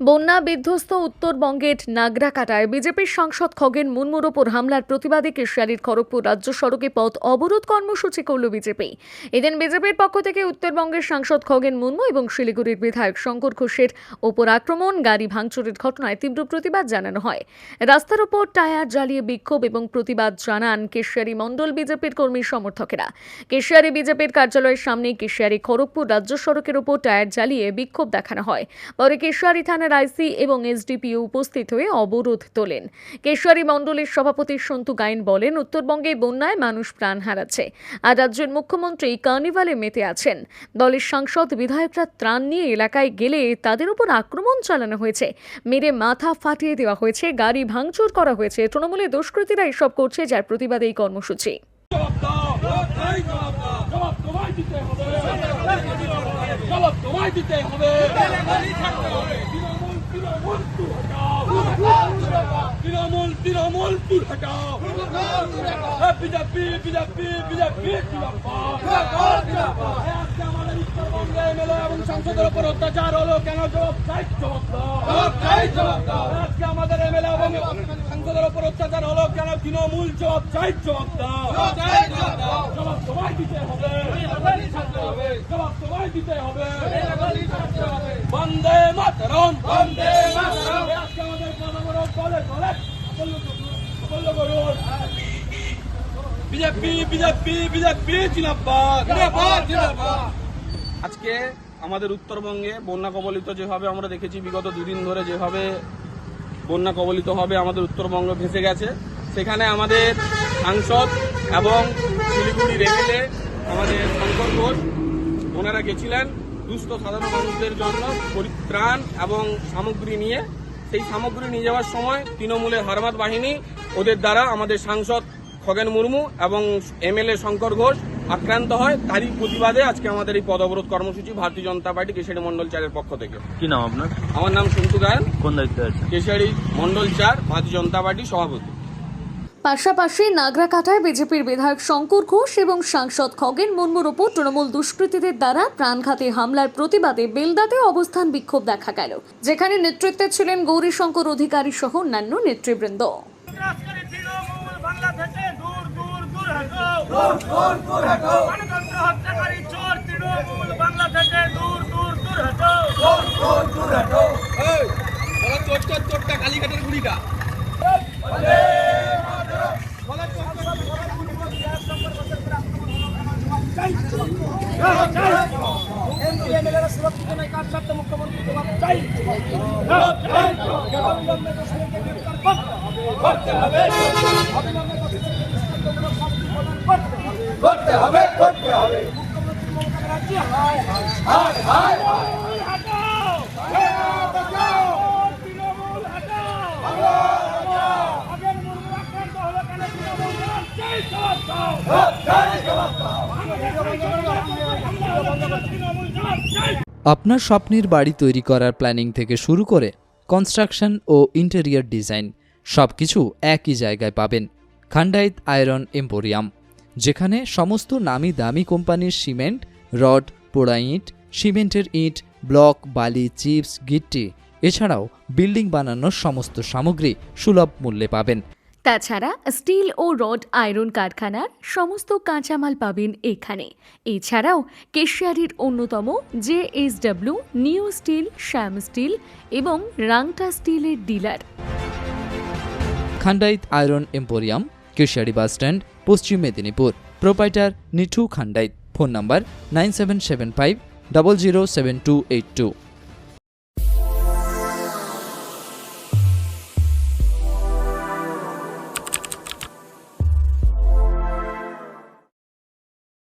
বন্যা বিধ্বস্ত উত্তরবঙ্গের নাগরাকাটায় বিজেপির সাংসদ খগেন মুর্মুর ওপর হামলার প্রতিবাদে কেশিয়ারির খড়গপুর রাজ্য সড়কে পথ অবরোধ কর্মসূচি করল বিজেপি। এদিন বিজেপির পক্ষ থেকে উত্তরবঙ্গের সাংসদ খগেন মুর্মু এবং শিলিগুড়ির বিধায়ক শঙ্কর ঘোষের ওপর আক্রমণ, গাড়ি ভাঙচুরের ঘটনায় তীব্র প্রতিবাদ জানানো হয়। রাস্তার ওপর টায়ার জ্বালিয়ে বিক্ষোভ এবং প্রতিবাদ জানান কেশিয়ারি মণ্ডল বিজেপির কর্মী সমর্থকেরা। কেশিয়ারি বিজেপির কার্যালয়ের সামনে কেশিয়ারি খড়গপুর রাজ্য সড়কের ওপর টায়ার জ্বালিয়ে বিক্ষোভ দেখানো হয়। পরে কেশিয়ারি থানার আইসি এবং এসডিপিও উপস্থিত হয়ে অবরোধ তোলেন। কেশিয়ারি মণ্ডলের সভাপতি সন্তু গায়েন বলেন, উত্তরবঙ্গে বন্যায় মানুষ প্রাণ হারাচ্ছে। আর রাজ্যের মুখ্যমন্ত্রী কার্নিভালে মেতে আছেন। দলের সাংসদ বিধায়করা ত্রাণ নিয়ে এলাকায় গেলে তাদের উপর আক্রমণ চালানো হয়েছে। মেরে মাথা ফাটিয়ে দেওয়া হয়েছে, গাড়ি ভাঙচুর করা হয়েছে। তৃণমূলের দুষ্কৃতীরা এসব করছে, যার প্রতিবাদে এই কর্মসূচি। দিতে হবে। তৃণমূল উপর অত্যাচার হলো কেন জবাব চাই জবাব দাও আজকে আমাদের এমএলএ এবং সাংসদের উপর অত্যাচার হলো কেন তৃণমূল জবাব চাই জবাব দাও জবাব তোমায় দিতে হবে আজকে আমাদের উত্তরবঙ্গে বন্যা কবলিত যেভাবে আমরা দেখেছি, বিগত দুদিন ধরে যেভাবে বন্যা কবলিত হবে, আমাদের উত্তরবঙ্গ ভেসে গেছে। সেখানে আমাদের সাংসদ এবং শিলিগুড়ির এমএলএ আমাদের শঙ্কর ঘোষ ওনারা গেছিলেন দুস্থ সাধারণ মানুষদের জন্য পরিত্রাণ এবং সামগ্রী নিয়ে। সেই সামগ্রী নিয়ে যাওয়ার সময় তৃণমূলের হারমাত বাহিনী ওদের দ্বারা আমাদের সাংসদ খগেন মুর্মু এবং এমএলএ শঙ্কর ঘোষ আক্রান্ত হয়। তারই প্রতিবাদে আজকে আমাদের এই পদ অবরোধ কর্মসূচি ভারতীয় জনতা পার্টি কেশারি মন্ডল চারের পক্ষ থেকে। কি নাম আপনার? আমার নাম সন্তু গায়ন। কোন দায়িত্বে আছে কেশারি মন্ডল চার ভারতীয় জনতা পার্টি সভাপতি। পাশাপাশি নাগরাকাটায় বিজেপির বিধায়ক শঙ্কর ঘোষ এবং সাংসদ খগেন মুর্মুর ওপর তৃণমূল দুষ্কৃতীদের দ্বারা প্রাণঘাতী হামলার প্রতিবাদে বেলদাতে অবস্থান বিক্ষোভ দেখা গেল, যেখানে নেতৃত্বে ছিলেন গৌরীশঙ্কর অধিকারী সহ অন্যান্য নেতৃবৃন্দ। সন্ত্রাসকারী তৃণমূল গুড়িটা সুরক্ষিত নয় কার সাথে মুখ্যমন্ত্রী জবাব চাই করতে হবে করতে হবে মুখ্যমন্ত্রী হায় হায় হায় হায় হাটাও আপনার স্বপ্নের বাড়ি তৈরি করার প্ল্যানিং থেকে শুরু করে কনস্ট্রাকশন ও ইন্টেরিয়র ডিজাইন সব কিছু একই জায়গায় পাবেন, খান্ডাইত আয়রন এম্পোরিয়াম, যেখানে সমস্ত নামি দামি কোম্পানির সিমেন্ট, রড, পোড়া ইট, সিমেন্টের ইট, ব্লক, বালি, চিপস, গিট্টি, এছাড়াও বিল্ডিং বানানোর সমস্ত সামগ্রী সুলভ মূল্যে পাবেন। তাছাড়া স্টিল ও রড আয়রন কারখানার সমস্ত কাঁচামাল পাবেন এখানে। এছাড়াও কেশিয়ারির অন্যতম J S W new steel, Shyam steel এবং রাংটা স্টিলের dealer. Khandait iron emporium, Keshiary bus stand, Paschim Medinipur. Proprietor Nithu Khandait phone number nine seven seven five double zero seven two eight two.